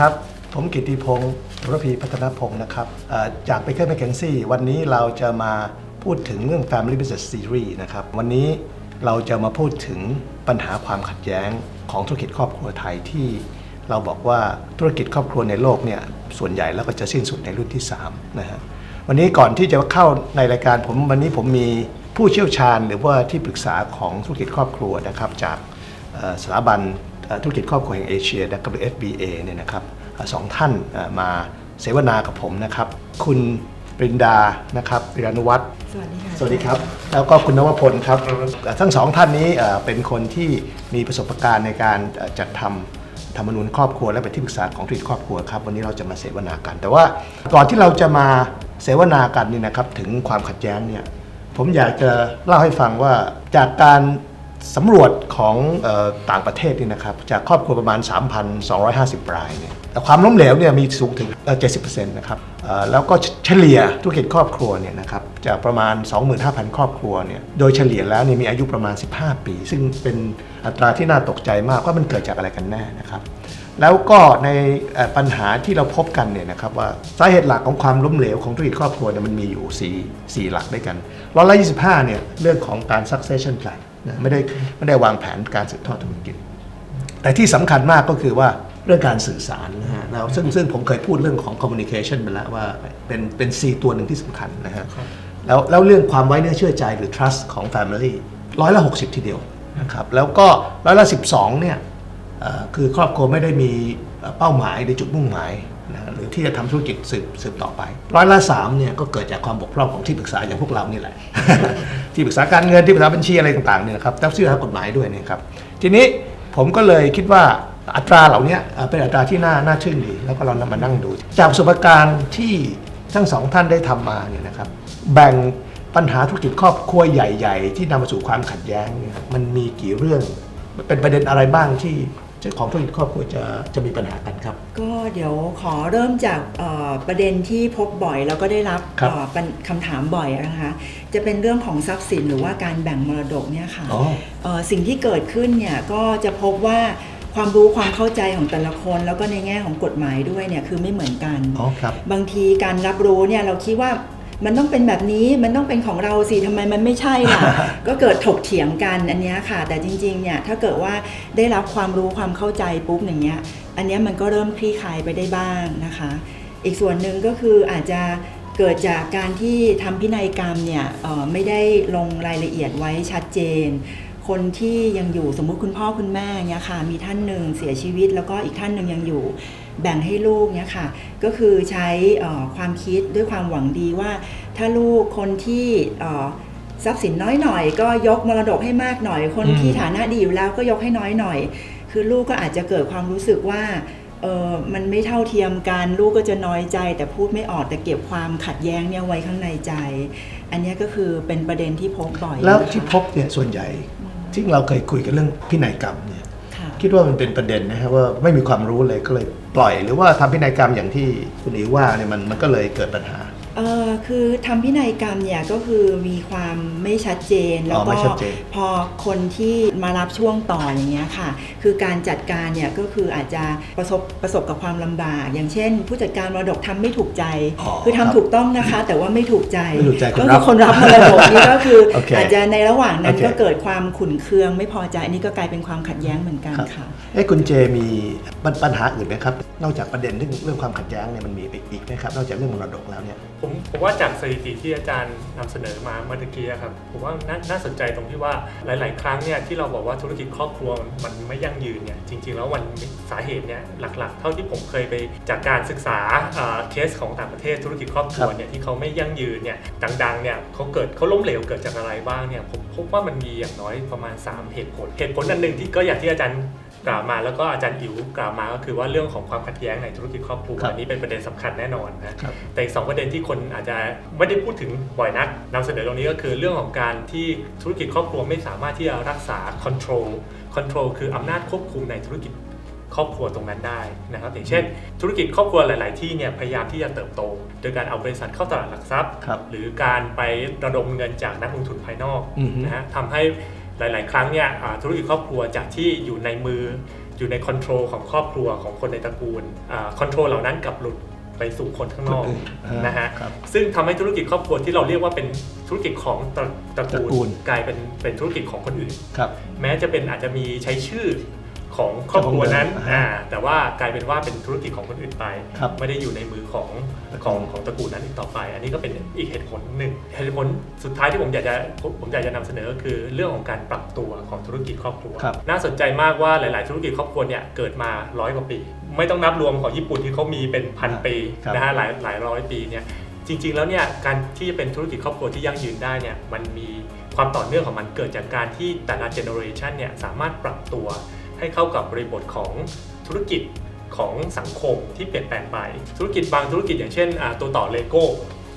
ครับ ผมกิติพงศ์รพีพัฒนพงศ์นะครับจากไปเคอร์แมคเคนซี่วันนี้เราจะมาพูดถึงเรื่อง Family Business Series นะครับ วันนี้เราจะมาพูดถึงปัญหาความขัดแย้งของธุรกิจครอบครัวไทยที่เราบอกว่าธุรกิจครอบครัวในโลกเนี่ยส่วนใหญ่แล้วก็จะสิ้นสุดในรุ่นที่3นะฮะวันนี้ก่อนที่จะเข้าในรายการผมวันนี้ผมมีผู้เชี่ยวชาญหรือว่าที่ปรึกษาของธุรกิจครอบครัวนะครับจากสถาบัน ธุรกิจครอบครัวแห่งเอเชียนะ WFBA เนี่ยนะครับเอ่อสองท่านเอ่อมาเสวนากับผมนะครับ คุณปรินดานะครับปริยานุวัฒน์สวัสดีค่ะ สวัสดีครับ แล้วก็คุณนวพลครับเอ่อทั้งสองท่านนี้เอ่อเป็นคนที่มีประสบการณ์ในการเอ่อจัดทำธรรมนูญครอบครัวและเป็นที่ปรึกษาของธุรกิจครอบครัวครับ วันนี้เราจะมาเสวนากัน แต่ว่าก่อนที่เราจะมาเสวนากันนี่นะครับถึงความขัดแย้งเนี่ยผมอยากจะเล่าให้ฟังว่าจากการ สำรวจของออต่างประเทศนี่นะครับจากครอบครัวประมาณ 3,250 รายเนี่ยแต่ความล้มเหลวเนี่ยมีสูงถึงเอ่อ70%นะครับแล้วก็เฉลี่ยธุรกิจครอบครัวเนี่ยนะครับจากประมาณ 25,000 ครอบครัวเนี่ยโดยเฉลี่ยแล้วเนี่ยมีอายุประมาณ 15 ปี ซึ่งเป็นอัตราที่น่าตกใจมากว่ามันเกิดจากอะไรกันแน่นะครับแล้วก็ในปัญหาที่เราพบกันเนี่ยนะครับว่าสาเหตุหลักของความล้มเหลวของธุรกิจครอบครัวเนี่ยมันมีอยู่สี่สี่หลักด้วยกันร้อยละ25เนี่ยเรื่องของการ succession plan นะไม่ได้ไม่ได้วางแผนการสืบทอดธุรกิจ แต่ที่สำคัญมากก็คือว่าเรื่องการสื่อสารนะฮะแล้วซึ่งซึ่งผมเคยพูดเรื่องของ communication ไปแล้วว่าเป็นเป็น C ตัวหนึ่งที่สำคัญนะฮะแล้วแล้วเรื่องความไว้เนื้อเชื่อใจหรือ trust ของ family ร้อยละ60ทีเดียวนะครับแล้วก็ร้อยละ12เนี่ยเอ่อคือครอบครัวไม่ได้มีเอ่อเป้าหมายหรือจุดมุ่งหมายนะหรือที่จะทำธุรกิจสืบสืบต่อไป ร้อยละ3เนี่ยก็เกิดจากความบกพร่องของที่ปรึกษาอย่างพวกเรานี่แหละ ที่ปรึกษาการเงินที่ปรึกษาบัญชีอะไรต่างๆเนี่ยนะครับต่ที่ปรึกษากฎหมายด้วยเนะครับทีนี้ผมก็เลยคิดว่าอัตราเหล่านี้เป็นอัตราที่น่าน่าชื่นดี แล้วก็เรานำมานั่งดู จากประสบการณ์ที่ทั้งสองท่านได้ทำมาเนี่ยนะครับแบ่งปัญหาธุรกิจครอบครัวใหญ่ ๆ ที่นำมาสู่ความขัดแย้งเนี่ยมันมีกี่เรื่องเป็นประเด็นอะไรบ้างที่ ของธุรกิจครอบครัวจะจะมีปัญหากันครับ ก็เดี๋ยวขอเริ่มจากเอ่อประเด็นที่พบบ่อยแล้วก็ได้รับครับเอ่อเป็นคำถามบ่อยนะคะจะเป็นเรื่องของทรัพย์สินหรือว่าการแบ่งมรดกเนี่ยค่ะอ๋อเอ่อสิ่งที่เกิดขึ้นเนี่ยก็จะพบว่าความรู้ความเข้าใจของแต่ละคนแล้วก็ในแง่ของกฎหมายด้วยเนี่ยคือไม่เหมือนกันอ๋อครับบางทีการรับรู้เนี่ยเราคิดว่า มันต้องเป็นแบบนี้มันต้องเป็นของเราสิทำไมมันไม่ใช่ล่ะ ก็เกิดถกเถียงกันอันเนี้ยค่ะ แต่จริงๆเนี่ยถ้าเกิดว่าได้รับความรู้ความเข้าใจปุ๊บอย่างเงี้ยอันเนี้ยมันก็เริ่มคลี่คลายไปได้บ้างนะคะ อีกส่วนหนึ่งก็คืออาจจะเกิดจากการที่ทำพินัยกรรมเนี่ยเอ่อไม่ได้ลงรายละเอียดไว้ชัดเจน คนที่ยังอยู่สมมุติคุณพ่อคุณแม่เนี่ยค่ะมีท่านหนึ่งเสียชีวิต แล้วก็อีกท่านหนึ่งยังอยู่ แบ่งให้ลูกเนี่ยค่ะ ก็คือใช้ความคิดด้วยความหวังดีว่า ถ้าลูกคนที่ทรัพย์สินน้อยหน่อย ก็ยกมรดกให้มากหน่อย คนที่ฐานะดีอยู่แล้วก็ยกให้น้อยหน่อย คือลูกก็อาจจะเกิดความรู้สึกว่าเออมันไม่เท่าเทียมกันลูกก็จะน้อยใจ แต่พูดไม่ออกแต่เก็บความขัดแย้งเนี่ยไว้ข้างในใจ อันนี้ก็คือเป็นประเด็นที่พบบ่อย แล้วที่พบเนี่ยส่วนใหญ่ที่เราเคยคุยกันเรื่องพินัยกรรมเนี่ย คิดว่ามันเป็นประเด็นนะครับว่าไม่มีความรู้เลยก็เลยปล่อย หรือว่าทำพินัยกรรมอย่างที่คุณอีว่าเนี่ยมันมันก็เลยเกิดปัญหา เออคือทำพินัยกรรมเนี่ยก็คือมีความไม่ชัดเจน แล้วอ๋อไม่ก็ชัดเจน พอคนที่มารับช่วงต่ออย่างเงี้ยค่ะ คือการจัดการเนี่ยก็คืออาจจะประสบประสบกับความลำบาก อย่างเช่น ผู้จัดการมรดกทำไม่ถูกใจ อ๋อคือทำครับถูกต้องนะคะ แต่ว่าไม่ถูกใจไม่ถูกใจคนก็รัคืบอคนรับมรดกนี่ก็คือ โอเคอาจจะในระหว่างนั้นโอเค ก็เกิดความขุ่นเคือง ไม่พอใจอันนี้ก็กลายเป็นความขัดแย้งเหมือนกันครับค่ะ เอ้คุณเจมีปัญปัญหาอื่นไหมครับ นอกจากประเด็นเรื่องเรื่องความขัดแย้งเนี่ยมันมีอีกไหมครับ นอกจากเรื่องมรดกแล้วเนี่ย ผมผมว่าจากสถิติที่อาจารย์นำเสนอมาเมื่อตะกี้อะครับผมว่านาน่าสนใจตรงที่ว่าหลาย ๆ ครั้งเนี่ยที่เราบอกว่าธุรกิจครอบครัวมันไม่ยั่งยืนเนี่ยจริง ๆ แล้วมันสาเหตุเนี่ยหลัก ๆ เท่าที่ผมเคยไปจากการศึกษาอ่าเคสของต่างประเทศธุรกิจครอบครัวเนี่ยที่เขาไม่ยั่งยืนเนี่ยดัง ๆ เนี่ยเขาเกิดเขาล้มเหลวเกิดจากอะไรบ้างเนี่ยผมพบว่ามันมีอย่างน้อยประมาณ 3 เหตุผล เหตุผลอันหนึ่งที่ก็อย่างที่อาจารย์ กล่าวมาแล้วก็อาจารย์อิ๋วกล่าวมาก็คือว่าเรื่องของความขัดแย้งในธุรกิจครอบครัวครับอันนี้เป็นประเด็นสำคัญแน่นอนนะครับแต่อีกสองประเด็นที่คนอาจจะไม่ได้พูดถึงบ่อยนักนำเสนอตรงนี้ก็คือเรื่องของการที่ธุรกิจครอบครัวไม่สามารถที่จะรักษา control control คืออำนาจควบคุมในธุรกิจครอบครัวตรงนั้นได้นะครับอย่างเช่น ธุรกิจครอบครัวหลาย ๆ ที่เนี่ยพยายามที่จะเติบโต โดยการเอาบริษัทเข้าตลาดหลักทรัพย์ครับหรือการไประดมเงินจากนักลงทุนภายนอกอือฮึนะฮะทำให้ หลาย ๆ ครั้งเนี่ยอ่าธุรกิจครอบครัวจากที่อยู่ในมืออยู่ในคอนโทรลของครอบครัวของคนในตระกูลคอนโทรลเหล่านั้นกลับหลุดไปสู่คนข้างนอกคนอื่นอ่านนะฮะครับซึ่งทำให้ธุรกิจครอบครัวที่เราเรียกว่าเป็นธุรกิจของตระตระตระกูกูลลกลายเป็นเป็นธุรกิจของคนอื่นครับแม้จะเป็นอาจจะมีใช้ชื่อ ของครอบครัวนั้นเจ้าของเดิมอ่าอ่าแต่ว่ากลายเป็นว่าเป็นธุรกิจของคนอื่นไป ครับไม่ได้อยู่ในมือของตระกูลของของตระกูลนั้นอีกต่อไป อันนี้ก็เป็นอีกเหตุผลหนึ่งเหตุผลสุดท้ายที่ผมอยากจะผมผมอยากจะนำเสนอก็คือเรื่องของการปรับตัวของธุรกิจครอบครัว ครับ น่าสนใจมากว่าหลาย ๆ ธุรกิจครอบครัวเนี่ยเกิดมาร้อยกว่าปี ไม่ต้องนับรวมของญี่ปุ่นที่เขามีเป็นพันปีครับนะฮะหลายหลายร้อยปีเนี่ยจริง ๆ แล้วเนี่ยการที่จะเป็นธุรกิจครอบครัวที่ยั่งยืนได้เนี่ยมันมีความต่อเนื่องของมันเกิดจากการที่แต่ละเจเนอเรชันเนี่ยสามารถปรับตัว ให้เข้ากับบริบทของธุรกิจของสังคมที่เปลี่ยนแปลงไป ธุรกิจบางธุรกิจอย่างเช่นอ่าตัวต่อเลโก้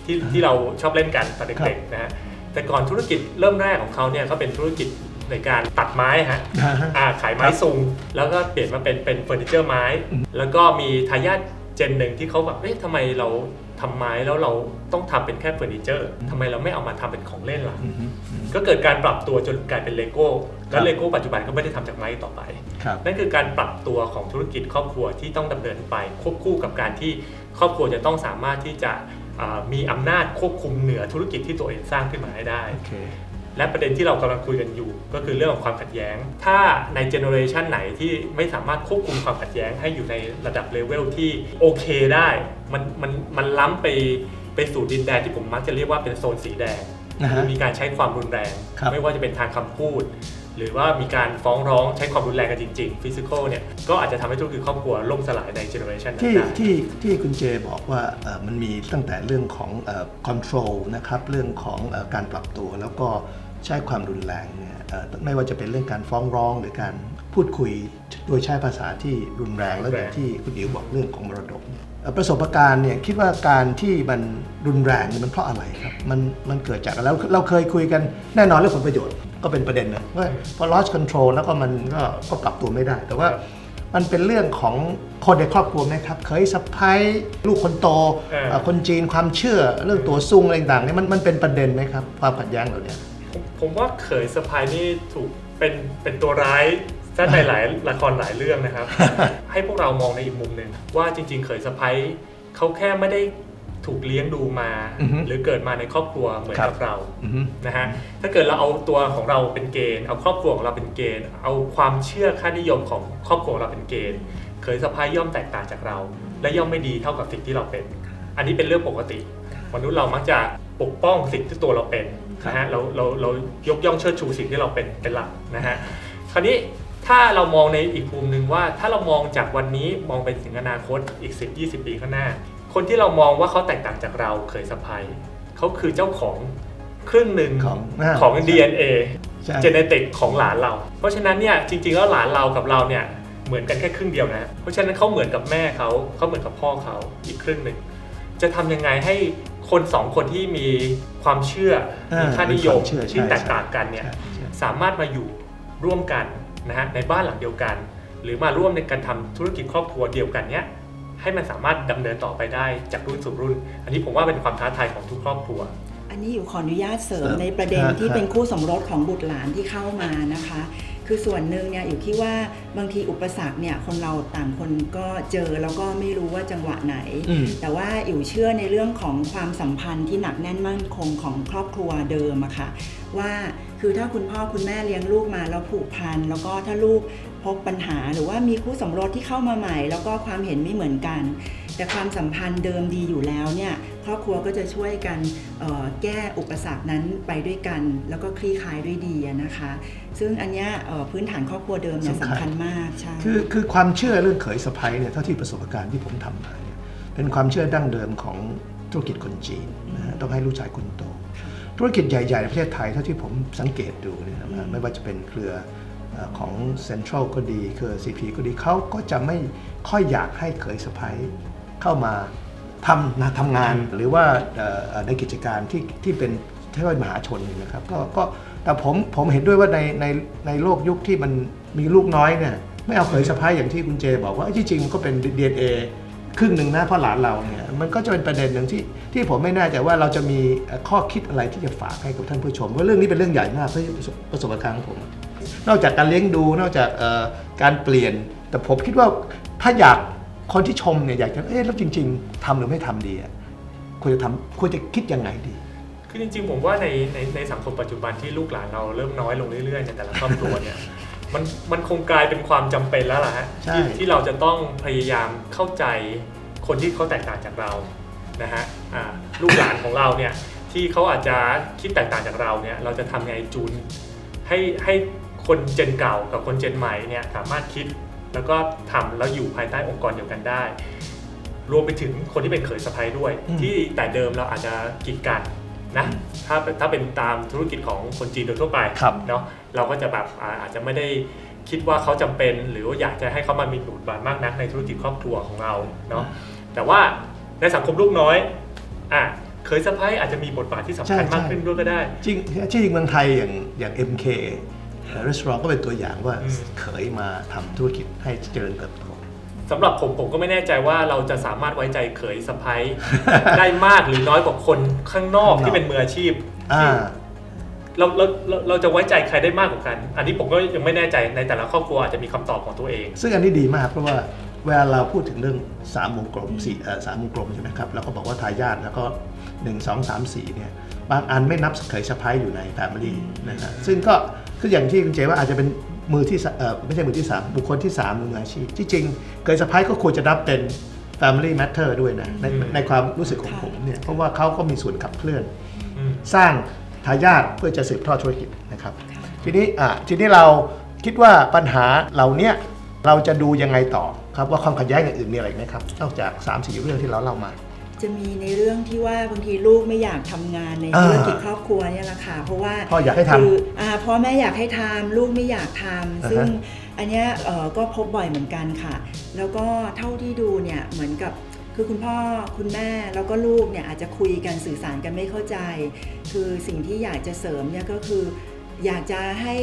ที่ที่เราชอบเล่นกันตอนเด็กๆนะฮะแต่ก่อนธุรกิจเริ่มแรกของเขาเนี่ยเขาเป็นธุรกิจในการตัดไม้ฮะอ่าขายไม้ซุง แล้วก็เปลี่ยนมาเป็นเป็นเฟอร์นิเจอร์ไม้อืมแล้วก็มีทายาทเจนหนึ่งที่เขาแบบเอ๊ะทำไมเราทำไม้แล้วเราต้องทำเป็นแค่เฟอร์นิเจอร์ทำไมเราไม่เอามาทำเป็นของเล่นล่ะอืมอืมก็เกิดการปรับตัวจนกลายเป็นเลโก้ครัแล้บวเลโก้ปัจจุบันก็ไม่ได้ทำจากไม้ต่อไปครับนั่นคือการปรับตัวของธุรกิจครอบครัวที่ต้องดำเนินไปควบคู่กับการที่ครอบครัวจะต้องสามารถที่จะอ่ามีอำนาจควบคุมเหนือธุรกิจที่ตัวเองสร้างขึ้นมาให้ได้โอเคและประเด็นที่เรากำลังคุยกันอยู่ ก็คือเรื่องของความขัดแย้ง ถ้าในเจเนอเรชันไหนที่ไม่สามารถควบคุมความขัดแย้งให้อยู่ในระดับเลเวลที่โอเคได้ มันมันมันล้ำไปไปสู่ดินแดนที่ผมมักจะเรียกว่าเป็นโซนสีแดงนะฮะคือมีการใช้ความรุนแรงครับไม่ว่าจะเป็นทางคำพูด หรือว่ามีการฟ้องร้องใช้ความรุนแรงกันจริงๆฟิสิกอลเนี่ยก็อาจจะทำให้ธุรกิจครอบครัวล่มสลายในเจเนอเรชันนั้นที่ได้ที่ที่คุณเจบอกว่าเอ่อมันมีตั้งแต่เรื่องของคอนโทรลนะครับเรื่องของเออการปรับตัวแล้วก็ใช้ความรุนแรงเนี่ยเอ่อไม่ว่าจะเป็นเรื่องการฟ้องร้องหรือการพูดคุยโดยใช้ภาษาที่รุนแรงแล้วอย่างที่คุณอิ๋วบอกเรื่องของมรดกเนี่ยเอ่อประสบการณ์เนี่ยคิดว่าการที่มันรุนแรงเนี่ยมันเพราะอะไรครับมันมันเกิดจากอะไรเราเราเคยคุยกันแน่นอนเรื่องผลประโยชน์ ก็เป็นประเด็นนะว่าพอ loss control แล้วก็มันก็ก็ปรับตัวไม่ได้ แต่ว่ามันเป็นเรื่องของคนในครอบครัวไหมครับ เคยสะพ้ายลูกคนโตเออ เอ่อคนจีนความเชื่อเรื่องตัวซุงอะไรต่างๆเนี่ยมันมันเป็นประเด็นไหมครับ ความขัดแย้งเหล่านี้ผมผมว่าเขยสะพายนี่ถูกเป็นเป็นตัวร้ายซะในหลายละครหลายเรื่องนะครับ ให้พวกเรามองในอีกมุมหนึ่งว่าจริง ๆ เขยสะพ้ายเขาแค่ไม่ได้ ถูกเลี้ยงดูมา อือฮึหรือเกิดมาในครอบครัวเหมือนครับกับเรา อือฮึ นะฮะถ้าเกิดเราเอาตัวของเราเป็นเกณฑ์เอาครอบครัวของเราเป็นเกณฑ์ เอาความเชื่อค่านิยมของครอบครัวของเราเป็นเกณฑ์เขยสะพ้ายย่อมแตกต่างจากเรา และย่อมไม่ดีเท่ากับสิ่งที่เราเป็น อันนี้เป็นเรื่องปกติ มนุษย์เรามักจะปกป้องสิ่งที่ตัวเราเป็นนะฮะเราเราเรายกย่องเชิดชูสิ่งที่เราเป็นเป็นหลักนะฮะคราวนี้ถ้าเรามองในอีกมุมหนึ่งว่า ถ้าเรามองจากวันนี้มองไปถึงอนาคตอีก 10 20 ปีข้างหน้า คนที่เรามองว่าเขาแตกต่างจากเราเคยสะพายเขาคือเจ้าของครึ่งหนึ่งของอ่าของ DNA ใช่เจเนติกของหลานเรา เพราะฉะนั้นเนี่ยจริงๆแล้วหลานเรากับเราเนี่ยเหมือนกันแค่ครึ่งเดียวนะ เพราะฉะนั้นเขาเหมือนกับแม่เขาเขาเหมือนกับพ่อเขาอีกครึ่งหนึ่งจะทำยังไงให้คนสองคนที่มีความเชื่ออ่ามีมีค่านิยมมีความเชื่อที่ใช่แตกต่างกันเนี่ยใช่ใช่สามารถมาอยู่ร่วมกันนะฮะในบ้านหลังเดียวกัน หรือมาร่วมในการทำธุรกิจครอบครัวเดียวกันเนี้ย ให้มันสามารถดำเนินต่อไปได้จากรุ่นสู่รุ่น อันนี้ผมว่าเป็นความท้าทายของทุกครอบครัว อันนี้อยู่ขออนุญาตเสริมครับในประเด็นฮะที่ฮะเป็นคู่สมรสของบุตรหลานที่เข้ามานะคะ คือส่วนหนึ่งเนี่ยอยู่ที่ว่าบางทีอุปสรรคเนี่ยคนเราต่างคนก็เจอแล้วก็ไม่รู้ว่าจังหวะไหน อืม แต่ว่าอยู่เชื่อในเรื่องของความสัมพันธ์ที่หนักแน่นมั่นคงของครอบครัวเดิมอะค่ะว่าคือถ้าคุณพ่อคุณแม่เลี้ยงลูกมาแล้วผูกพันแล้วก็ถ้าลูกพบปัญหาหรือว่ามีคู่สมรสที่เข้ามาใหม่ แล้วก็ความเห็นไม่เหมือนกัน แต่ความสัมพันธ์เดิมดีอยู่แล้วเนี่ย ครอบครัวก็จะช่วยกันเอ่อแก้อุปสรรคนั้นไปด้วยกัน แล้วก็คลี่คลายด้วยดีอะนะคะ ซึ่งอันเนี้ยเอ่อพื้นฐานครอบครัวเดิมเนี่ยสำคัญสำคัญมากใช่คือคือความเชื่อเรื่องเขยสะพ้ายเนี่ยเท่าที่ประสบการณ์ที่ผมทำมาเนี่ยเป็นความเชื่อดั้งเดิมของธุรกิจคนจีนนะฮะต้องให้ลูกชายคนโต ธุรกิจใหญ่ๆในประเทศไทยเท่าที่ผมสังเกตดูเนี่ยนะไม่ว่าจะเป็นเครือเอ่อของเซ็นทรัลก็ดีเครือ CP ก็ดีเขาก็จะไม่ค่อยอยากให้เขยสะพ้ายเข้ามา ทำนะทำงานหรือว่าในกิจการที่ที่เป็นเที่ว่ามหาชนนะครับก็ก็แต่ผมผมเห็นด้วยว่าในในในโลกยุคที่มันมีลูกน้อยเนี่ยไม่เอาเขยสะพ้ายอย่างที่คุณเจบอกว่าที่จริงมันก็เป็น DNA ครึ่งหนึ่งนะพราะหลานเราเนี่ยมันก็จะเป็นประเด็นหนึ่งที่ที่ผมไม่แน่ใจว่าเราจะมีข้อคิดอะไรที่จะฝากให้กับท่านผู้ชมเพราเรื่องนี้เป็นเรื่องใหญ่มากเพราะประสบการณ์ของผม นอกจากการเลี้ยงดูนอกจากการเปลี่ยน แต่ผมคิดว่าถ้าอยาก คนที่ชมเนี่ยอยากจะเอ๊ะแล้วจริง ๆทำหรือไม่ทำดีอะควรจะทำควรจะคิดยังไงดี คือจริงๆผมว่าในในในสังคมปัจจุบันที่ลูกหลานเราเริ่มน้อยลงเรื่อยๆในแต่ละครอบครัวเนี่ย มันมันคงกลายเป็นความจำเป็นแล้วล่ะฮะใช่ ที่ที่เราจะต้องพยายามเข้าใจคนที่เขาแตกต่างจากเรานะฮะอ่าลูกหลานของเราเนี่ยที่เขาอาจจะคิดแตกต่างจากเราเนี่ยเราจะทำไงจูนให้ให้คนเจนเก่ากับคนเจนใหม่เนี่ยสามารถคิด แล้วก็ทำแล้วอยู่ภายใต้องค์กรเดียวกันได้ รวมไปถึงคนที่เป็นเขยสะพ้ยด้วย อืม ที่แต่เดิมเราอาจจะกีดกันนะถ้าถ้าเป็นตามธุรกิจของคนจีนโดยทั่วไป ครับ เนาะเราก็จะแบบอ่าอาจจะไม่ได้คิดว่าเขาจำเป็น หรือว่าอยากจะให้เขามามีบทบาทมากนักในธุรกิจครอบครัวของเราเนาะแต่ว่าในสังคมลูกน้อยอะเคยสะพ้ายอาจจะมีบทบาทที่สำคัญใช่ใช่ มากขึ้นด้วยก็ได้ จริงที่จริงเมืองไทยอย่างอย่าง MK รีสอร์ทก็เป็นตัวอย่างว่าอืม เขยมาทำธุรกิจให้เจริญเติบโต สำหรับผมผมก็ไม่แน่ใจว่าเราจะสามารถไว้ใจเขยสะพ้ายได้มากหรือน้อยกว่าคนข้างนอกข้างนอก ที่เป็นมืออาชีพอ่า เราเราเราเราจะไว้ใจใครได้มากกว่ากัน อันนี้ผมก็ยังไม่แน่ใจในแต่ละครอบครัวอาจจะมีคำตอบของตัวเอง ซึ่งอันนี้ดีมากเพราะว่าเวลาเราพูดถึงเรื่องสามวงกลมสี่เอ่อสามวงกลมใช่ไหมครับเราก็บอกว่าทายาทแล้วก็1 2 3 4เนี่ยบางอันไม่นับเขยสะพ้ายอยู่ในแฟมิลี่นะฮะซึ่งก็ คืออย่างที่คุณเจว่าอาจจะเป็นมือที่สเอ่อไม่ใช่มือที่3บุคคลที่3มืออาชีพที่จริงเขยสะพ้ายก็ควรจะนับเป็น family matter ด้วยนะในอืมในความรู้สึกของค่ะผมเนี่ยเพราะว่าเขาก็มีส่วนขับเคลื่อนอืมสร้างทายาทเพื่อจะสืบทอดธุรกิจนะครับ ทีนี้อะทีนี้เราคิดว่าปัญหาเหล่าเนี้ยเราจะดูยังไงต่อครับว่าความขัดแย้งอย่างอื่นมีอะไรไหมครับนอกจาก 3 4 เรื่องที่เราเล่ามา จะมีในเรื่องที่ว่าบางทีลูกไม่อยากทำงานในอ่าธุรกิจครอบครัวเนี่ยแหละค่ะเพราะว่าพ่ออยากให้ทำคืออ่าพ่อแม่อยากให้ทำลูกไม่อยากทำอ่าฮะซึ่งอันเนี้ยเอ่อก็พบบ่อยเหมือนกันค่ะ แล้วก็เท่าที่ดูเนี่ยเหมือนกับคือคุณพ่อคุณแม่แล้วก็ลูกเนี่ยอาจจะคุยกันสื่อสารกันไม่เข้าใจ คือสิ่งที่อยากจะเสริมเนี่ยก็คือ อยากจะให้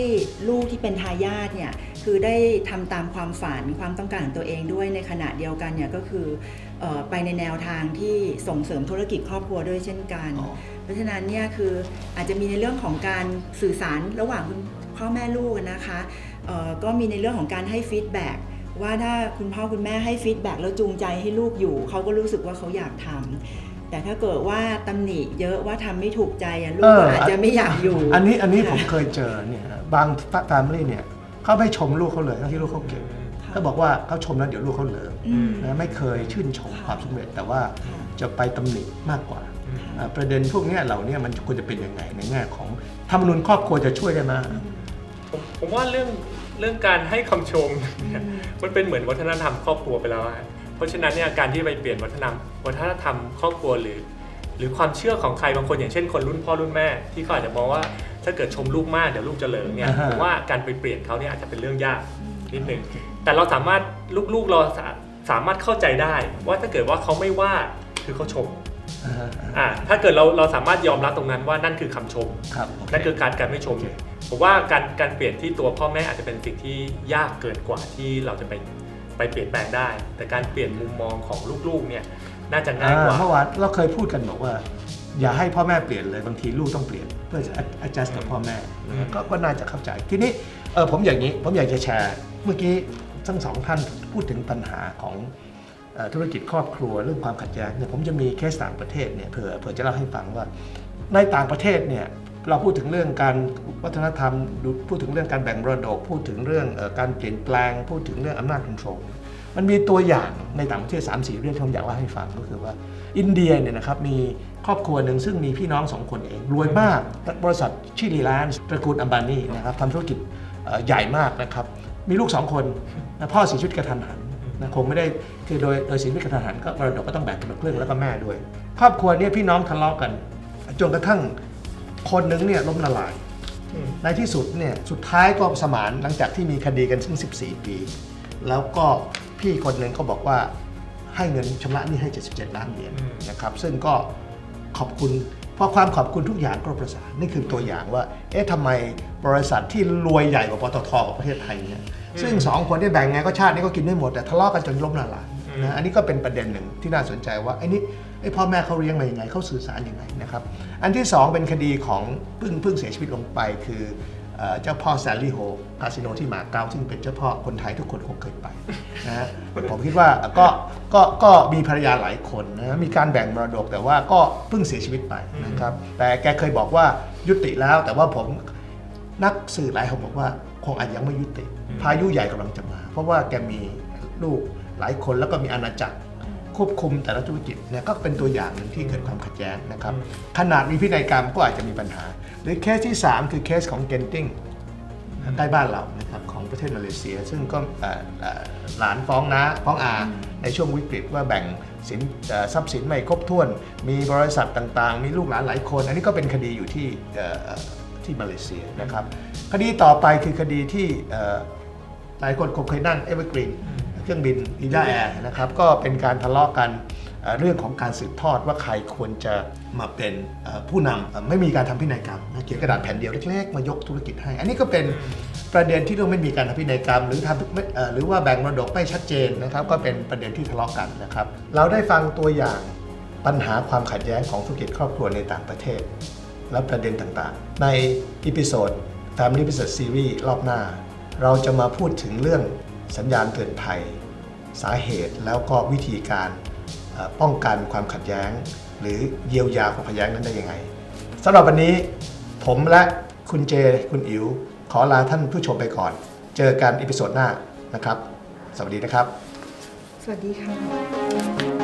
ลูกที่เป็นทายาทเนี่ยคือได้ทำตามความฝันความต้องการของตัวเองด้วยในขณะเดียวกันเนี่ยก็คือเออ ไปในแนวทางที่ส่งเสริมธุรกิจครอบครัวด้วยเช่นกันอ๋อเพราะฉะนั้นเนี่ยคืออาจจะมีในเรื่องของการสื่อสารระหว่างคุณพ่อแม่ลูกนะคะเอ่อก็มีในเรื่องของการให้ฟีดแบ็กว่าถ้าคุณพ่อคุณแม่ให้ฟีดแบ็กแล้วจูงใจให้ลูกอยู่ เขาก็รู้สึกว่าเขาอยากทำแต่ถ้าเกิดว่าตำหนิเยอะว่าทำไม่ถูกใจอะลูกก็เออออาจจะไม่อยากอยู่ อันนี้อันนี้ผมค่ะเคยเจอเนี่ยบางแฟมิลี่เนี่ยเขาไม่ชมลูกเขาเลยทั้งที่ลูกเขาเก่ง ค่ะเขาบอกว่าเขาชมแล้วเดี๋ยวลูกเขาเหลิงอืมนะไม่เคยชื่นชมค่ะความสำเร็จ แต่ว่าค่ะจะไปตำหนิมากกว่าอืมอ่า ประเด็นพวกเนี้ยเหล่าเนี้ยมันควรจะเป็นยังไงในแง่ของธรรมนูญครอบครัวจะช่วยได้ไหมผมผมว่าเรื่องเรื่องการให้คำชมเนี่ยมันเป็นเหมือนวัฒนธรรมครอบครัวไปแล้วอะเพราะฉะนั้นเนี่ยการที่ไปเปลี่ยนวัฒนธรรมวัฒนธรรมครอบครัวหรือ หรือความเชื่อของใครบางคนอย่างเช่นคนรุ่นพ่อรุ่นแม่ ที่เขาอาจจะมองว่าถ้าเกิดชมลูกมากเดี๋ยวลูกจะเหลิงเนี่ยอ่าฮะผมว่าการไปเปลี่ยนเขาเนี่ยอาจจะเป็นเรื่องยากนิดนึง แต่เราสามารถลูกๆเราสาสามารถเข้าใจได้ ว่าถ้าเกิดว่าเขาไม่ว่าคือเขาชมอ่าฮะอ่าถ้าเกิดเราเราสามารถยอมรับตรงนั้นว่านั่นคือคำชมครับโอเคนั่นคือการการไม่ชมโอเคผมว่าการการเปลี่ยนที่ตัวพ่อแม่อาจจะเป็นสิ่งที่ยากเกินกว่าที่เราจะไปไปเปลี่ยนแปลงได้ แต่การเปลี่ยนมุมมองของลูกๆเนี่ยน่าจะง่ายกว่าอ่าเมื่อวานเราเคยพูดกันบอกว่า อย่าให้พ่อแม่เปลี่ยนเลยบางทีลูกต้องเปลี่ยนเพื่อจะ adjust กับพ่อแม่อืมก็ก็น่าจะเข้าใจทีนี้เออผมอย่างนี้ผมอยากจะแชร์ เมื่อกี้ ทั้งสองท่านพูดถึงปัญหาของธุรกิจครอบครัวเรื่องความขัดแย้งเนี่ยผมจะมีเคสต่างประเทศเนี่ยเผื่อเผื่อจะเล่าให้ฟังว่า ในต่างประเทศเนี่ยเราพูดถึงเรื่องการวัฒนธรรมพูดถึงเรื่องการแบ่งมรดก พูดถึงเรื่องการเปลี่ยนแปลง พูดถึงเรื่องอำนาจคอนโทรลมันมีตัวอย่างในต่างประเทศ3ามสี่เรื่องที่ผมอยากเล่าให้ฟังก็คือว่า อินเดียเนี่ยนะครับมีครอบครัวหนึ่งซึ่งมีพี่น้องสองคนเอง รวยมากบริษัทชื่อรีไลนส์ตระกูลอัมบานีนะครับทำธุรกิจใหญ่มากนะครับ มีลูกสองคนนะพ่อเสียชีวิตกระทันหันนะคงไม่ได้คือโดยโดยเสียชีวิตกระทันหันก็มรดกก็ต้องแบ่งกันคนละครึ่งแล้วก็แม่ด้วย ครอบครัวเนี้พี่น้องทะเลาะกันจนกระทั่งคนหนึงเนี่ยล้มละลาย ในที่สุดเนี่ยสุดท้ายก็สมานหลังจากที่มีคดีกันซึ่ง14 ปี แล้วก็พี่คนหนึ่งก็บอกว่าให้เงินชำระหนี้ให้ 77 ล้านเหรียญนะครับ ซึ่งก็ขอบคุณ เพราะความขอบคุณทุกอย่างก็ประสานนี่คือตัวอย่างว่า เอ๊ะทำไมบริษัทที่รวยใหญ่กว่าปตทของประเทศไทยเนี่ยซึ่งสองคนที่แบ่งไงก็ชาตินี้ก็กินไม่หมดแต่ทะเลาะกันจนล้มละลายนะอันนี้ก็เป็นประเด็นหนึ่งที่น่าสนใจว่าไอ้นี่ไอ้พ่อแม่เขาเลี้ยงมายังไงเขาสื่อสารยังไงนะครับ อันที่สองเป็นคดีของเพิ่งเพิ่งเสียชีวิตลงไปคือ เอ่อเจ้าพ่อแซลลี่โฮคาสิโนที่หมาเก๊าซึ่งเป็นเจ้าพ่อคนไทยทุกคนคงเคยไปนะฮะผมคิดว่าก็ก็ก็มีภรรยาหลายคนนะมีการแบ่งมรดกแต่ว่าก็เพิ่งเสียชีวิตไปนะครับแต่แกเคยบอกว่ายุติแล้ว แต่ว่าผมนักสื่อหลายคนบอกว่าคงอาจยังไม่ยุติ พายุใหญ่กำลังจะมา เพราะว่าแกมีลูกหลายคนแล้วก็มีอาณาจักร ควบคุมแต่ละธุรกิจเนี่ยก็เป็นตัวอย่างหนึ่งที่เกิดความขัดแย้งนะครับขนาดมีพินัยกรรมก็อาจจะมีปัญหา หรือเคสที่ 3 คือเคสของเกนติงใกล้บ้านเรานะครับของประเทศมาเลเซีย ซึ่งก็หลานฟ้องนะฟ้องอาในช่วงวิกฤตว่าแบ่งสินทรัพย์สินไม่ครบถ้วน มีบริษัทต่างๆ มีลูกหลานหลายคน อันนี้ก็เป็นคดีอยู่ที่ที่มาเลเซียนะครับคดีต่อไปคือคดีที่หลายคนคงเคยนั่งเอเวอร์กรีน เครื่องบินอีดาแอร์นะครับก็เป็นการทะเลาะกันเรื่องของการสืบทอดว่าใครควรจะมาเป็นผู้นำไม่มีการทำพินัยกรรมเขียนกระดาษแผ่นเดียวเล็กๆ มายกธุรกิจให้ อันนี้ก็เป็นประเด็นที่เรื่องไม่มีการทำพินัยกรรม หรือทำหรือว่าแบ่งมรดกไม่ชัดเจนนะครับ ก็เป็นประเด็นที่ทะเลาะกันนะครับ เราได้ฟังตัวอย่างปัญหาความขัดแย้งของธุรกิจครอบครัวในต่างประเทศ และประเด็นต่างๆ ในอีพิโซด Family Business Series รอบหน้า เราจะมาพูดถึงเรื่อง สัญญาณเตือนภัย สาเหตุแล้วก็วิธีการป้องกันความขัดแย้ง หรือเยียวยาความขัดแย้งนั้นได้ยังไงสำหรับวันนี้ผมและคุณเจคุณอิ๋วขอลาท่านผู้ชมไปก่อน เจอกันอีพิโซดหน้านะครับ สวัสดีนะครับ สวัสดีค่ะ